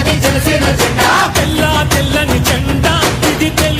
తెల్లని జనసేన జెండా తెల్ల తెల్లని జెండా ఇది తెలుగోడి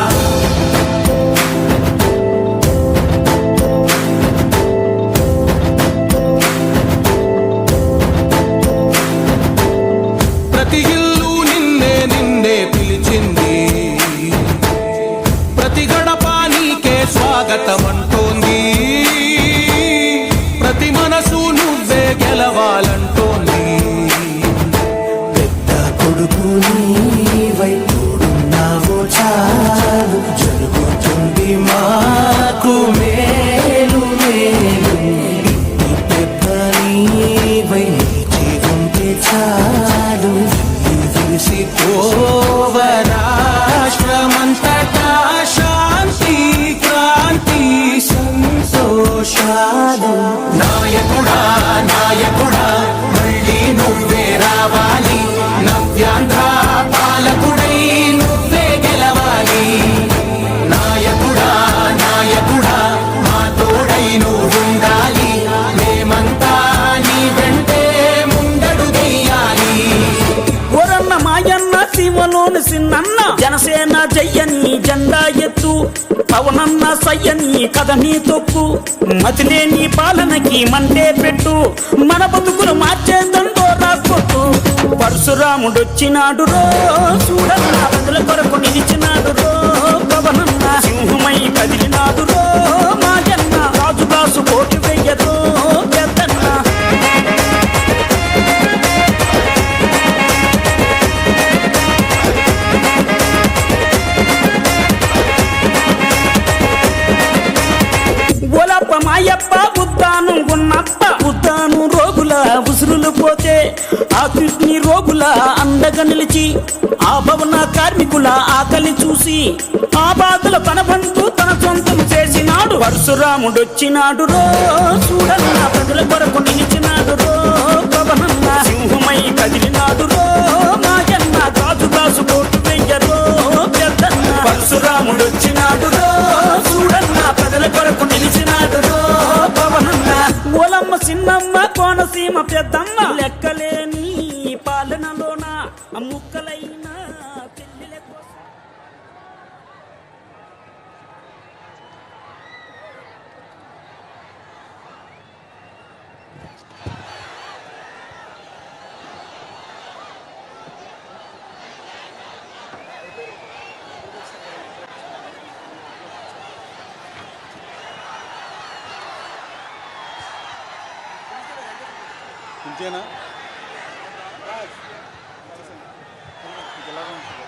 I జనసేన జెండా ఎత్తు పవనన్న సయ్యని కథని తొక్కు. మతిలేని పాలనకి మంటే పెట్టు మన బతుకులు మార్చేదండో రాకొట్టు పరశురాముడొచ్చినాడు రో చూడన్న ప్రజల కొరకు నిలిచినాడు రో. ఒలప్ప మాయప్ప ఉద్దానం ఉన్నప్ప ఉద్దానం రోగుల ఉసురులు పోతే ఆ కృష్ణి రోగుల అండగా నిలిచి ఆ భవన కార్మికుల ఆకలి చూసి ఆ బాధల పనబంటూ తన సొంతం చేసినాడు. పరశురాముడొచ్చినాడు రో చూడన్న ప్రజల కొరకు నిలిచినాడు రో పవనన్న సింహమై కదిలినాడు రో నాయన్న గాజు దాసు కోటు వెయ్యరో పెద్దన్న పరశురాముడొచ్చినాడు రో చూడన్న ప్రజల కొరకు నిలిచినాడు రో. చిన్నమ్మ కోనసీమ పెద్దమ్మ లెక్కలేని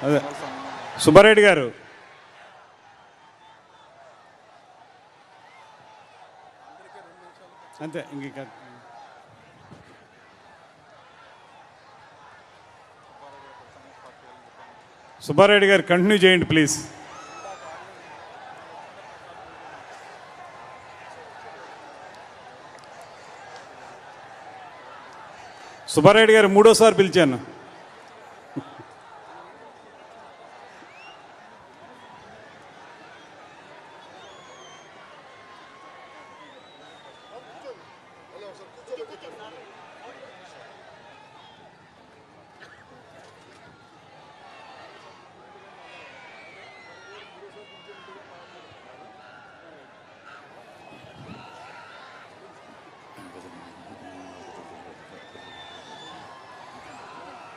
అదే. సుబ్బారెడ్డి గారు. అంతే ఇంక. సుబ్బారెడ్డి గారు కంటిన్యూ చేయండి ప్లీజ్. సుబ్బారెడ్డి గారు మూడోసారి పిలిచాను.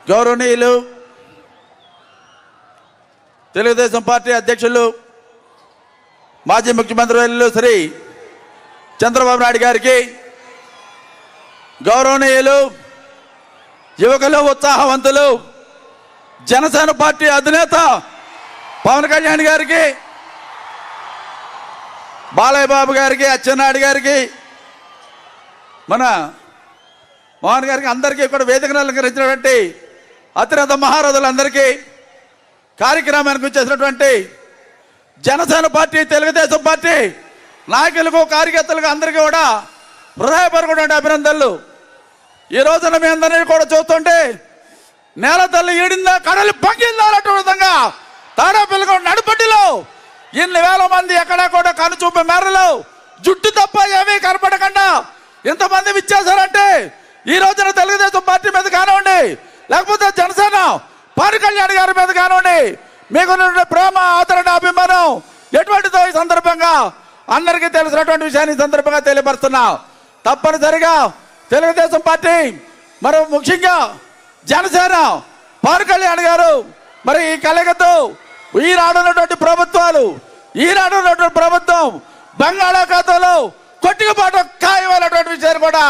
గౌరవనీయులు తెలుగుదేశం పార్టీ అధ్యక్షులు మాజీ ముఖ్యమంత్రి వర్యులు శ్రీ చంద్రబాబు నాయుడు గారికి గౌరవనీయులు యువకులు ఉత్సాహవంతులు జనసేన పార్టీ అధినేత పవన్ కళ్యాణ్ గారికి బాలయ్య బాబు గారికి అచ్చెన్నాయుడు గారికి మన మోహన్ గారికి అందరికీ కూడా వేదికను అలంకరించినటువంటి అతిరథ మహారథులందరికీ కార్యక్రమానికి వచ్చేసినటువంటి జనసేన పార్టీ తెలుగుదేశం పార్టీ నాయకులకు కార్యకర్తలకు అందరికీ కూడా హృదయపరకుటువంటి అభినందనలు. ఈ రోజున మీ అందరినీ కూడా చూస్తుంటే నేల తల్లి ఈడిందా కడలి పగిలిందా అన్నటువంటి విధంగా తాడాపిల్లగా నడుపట్టిలో ఇన్ని వేల మంది ఎక్కడా కూడా కనుచూపు మేరలో జుట్టు తప్ప ఏమీ కనపడకుండా ఇంతమంది విచ్చేశారంటే ఈ రోజున తెలుగుదేశం పార్టీ మీద కానివ్వండి లేకపోతే జనసేన పవన్ కళ్యాణ్ గారి మీద కానివ్వండి మీకు ప్రేమ ఆదరణ అభిమానం ఎటువంటిదో ఈ సందర్భంగా అందరికీ తెలిసినటువంటి విషయాన్ని ఈ సందర్భంగా తెలియపరుస్తున్నా. తప్పనిసరిగా తెలుగుదేశం పార్టీ మరి ముఖ్యంగా జనసేన పవన్ కళ్యాణ్ గారు మరి ఈ కలగతో ఈ రానున్నటువంటి ప్రభుత్వాలు ఈ రానున్నటువంటి ప్రభుత్వం బంగాళాఖాతంలో కొట్టుకుపాటు ఖాయమైనటువంటి విషయాన్ని కూడా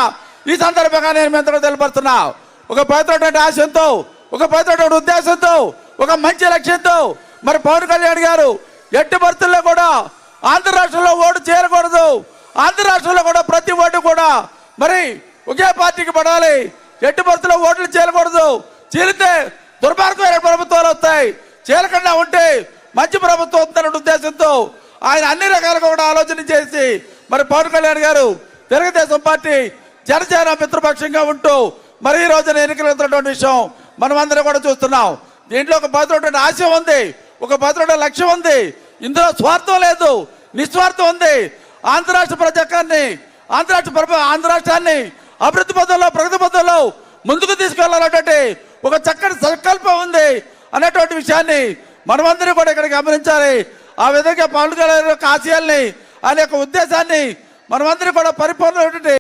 ఈ సందర్భంగా నేను మీ అందరూ తెలియపరుస్తున్నా. ఒక పవిత్రటువంటి ఆశంతో ఒక పవిత్రటువంటి ఉద్దేశంతో ఒక మంచి లక్ష్యంతో. మరి పవన్ కళ్యాణ్ గారు ఎట్టి పరిస్థితుల్లో కూడా ఆంధ్ర రాష్ట్రంలో ఓటు చేరకూడదు. ఆంధ్ర రాష్ట్రంలో కూడా ప్రతి ఓటు కూడా మరి ఒకే పార్టీకి పడాలి. ఎట్టి పరిస్థితుల్లో ఓట్లు చేరకూడదు. చేరితే దుర్మార్గమైన ప్రభుత్వాలు వస్తాయి. చేరకుండా ఉంటే మంచి ప్రభుత్వం ఉందన్న ఉద్దేశంతో ఆయన అన్ని రకాలుగా కూడా ఆలోచన చేసి మరి పవన్ కళ్యాణ్ గారు తెలుగుదేశం పార్టీ జనసేన మిత్రపక్షంగా ఉంటూ మరి ఈ రోజున ఎన్నికలు వెళ్తున్నటువంటి విషయం మనమందరం కూడా చూస్తున్నాం. దీంట్లో ఒక భద్రటువంటి ఆశ ఉంది. ఒక భద్రమైన లక్ష్యం ఉంది. ఇందులో స్వార్థం లేదు. నిస్వార్థం ఉంది. ఆంధ్ర రాష్ట్ర ప్రజాకాన్ని ఆంధ్ర రాష్ట్ర ఆంధ్ర రాష్ట్రాన్ని అభివృద్ధి పథంలో ప్రగతి పథంలో ముందుకు తీసుకెళ్ళాలన్నటువంటి ఒక చక్కటి సంకల్పం ఉంది అనేటువంటి విషయాన్ని మనమందరం కూడా ఇక్కడ గమనించాలి. ఆ విధంగా పవన్ కళ్యాణ్ యొక్క ఆశయాల్ని ఆయన యొక్క ఉద్దేశాన్ని మనమందరం కూడా పరిపూర్ణమైనటువంటి